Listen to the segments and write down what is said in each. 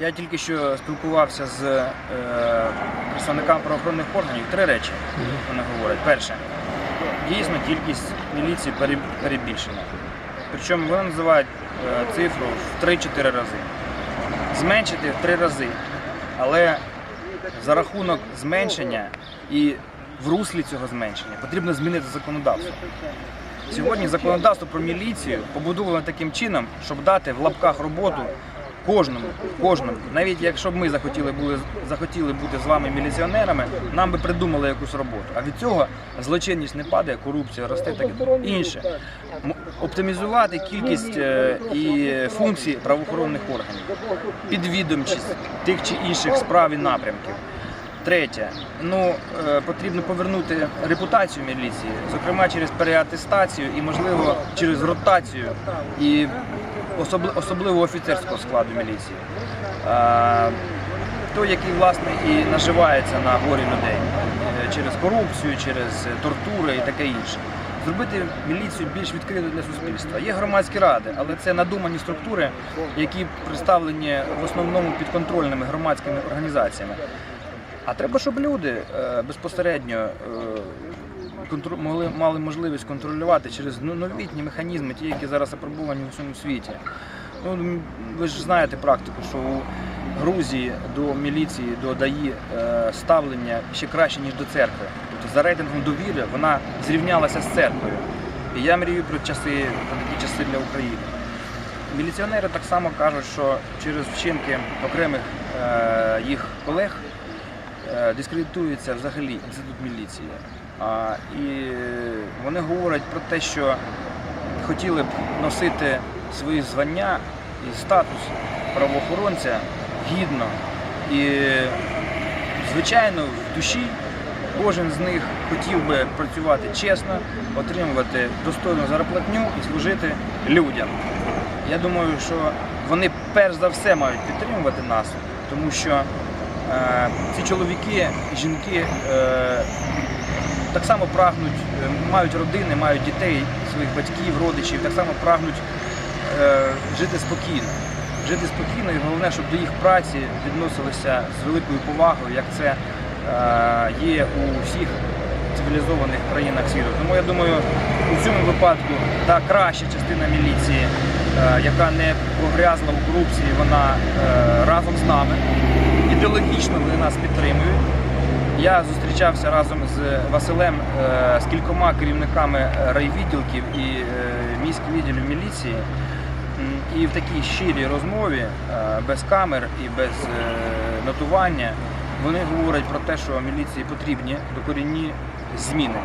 Я тільки що спілкувався з е, представниками правоохоронних органів. Три речі вони говорять. Перше, дійсно кількість міліції перебільшена. Причому вони називають е, цифру в 3-4 рази. Зменшити в 3 рази. Але за рахунок зменшення і в руслі цього зменшення потрібно змінити законодавство. Сьогодні законодавство про міліцію побудовано таким чином, щоб дати в лапках роботу кожному, кожному. Навіть якщо б ми захотіли були захотіли бути з вами міліціонерами, нам би придумали якусь роботу. А від цього злочинність не падає, корупція росте так інше. Оптимізувати кількість е, і функцій правоохоронних органів, підвідомчість тих чи інших справ і напрямків. Третє, ну е, потрібно повернути репутацію міліції, зокрема через переатестацію і, можливо, через ротацію і особливо офіцерського складу міліції. Той, який власне і наживається на горі людей е, через корупцію, через е, тортури і таке інше. Зробити міліцію більш відкритою для суспільства. Є громадські ради, але це надумані структури, які представлені в основному підконтрольними громадськими організаціями. А треба, щоб люди е, безпосередньо могли, мали можливість контролювати через ну, новітні механізми, ті, які зараз опробовані у всьому світі. Ну, ви ж знаєте практику, що у Грузії до міліції, до ДАІ е, ставлення ще краще, ніж до церкви. Тобто за рейтингом довіри вона зрівнялася з церквою. І я мрію про часи, про такі часи для України. Міліціонери так само кажуть, що через вчинки окремих е, їх колег дискредитується взагалі інститут міліції. І вони говорять про те, що хотіли б носити свої звання і статус правоохоронця гідно. І, звичайно, в душі кожен з них хотів би працювати чесно, отримувати достойну зарплатню і служити людям. Я думаю, що вони перш за все мають підтримувати нас, тому що е, ці чоловіки жінки е, так само прагнуть, е, мають родини, мають дітей, своїх батьків, родичів, так само прагнуть е, жити спокійно. Жити спокійно і головне, щоб до їх праці відносилися з великою повагою, як це е, є у всіх цивілізованих країнах світу. Тому я думаю, у цьому випадку та краща частина міліції, е, яка не погрязла у корупції, вона е, разом з нами. Ідеологічно вони нас підтримують. Я зустрічався разом з Василем е, з кількома керівниками райвідділків і е, міських відділів міліції. І в такій щирій розмові, е, без камер і без е, нотування, вони говорять про те, що міліції потрібні докорінні зміни,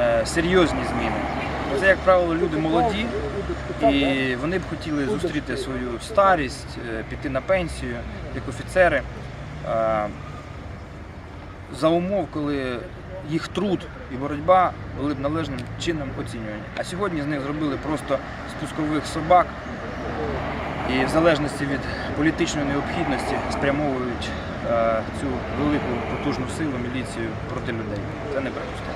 е, серйозні зміни. Це, як правило, люди молоді, і вони б хотіли зустріти свою старість, е, піти на пенсію як офіцери. Е, За умов, коли їх труд і боротьба були б належним чином оцінювані. А сьогодні з них зробили просто спускових собак і в залежності від політичної необхідності спрямовують е, цю велику потужну силу міліцію проти людей. Це неприпустимо.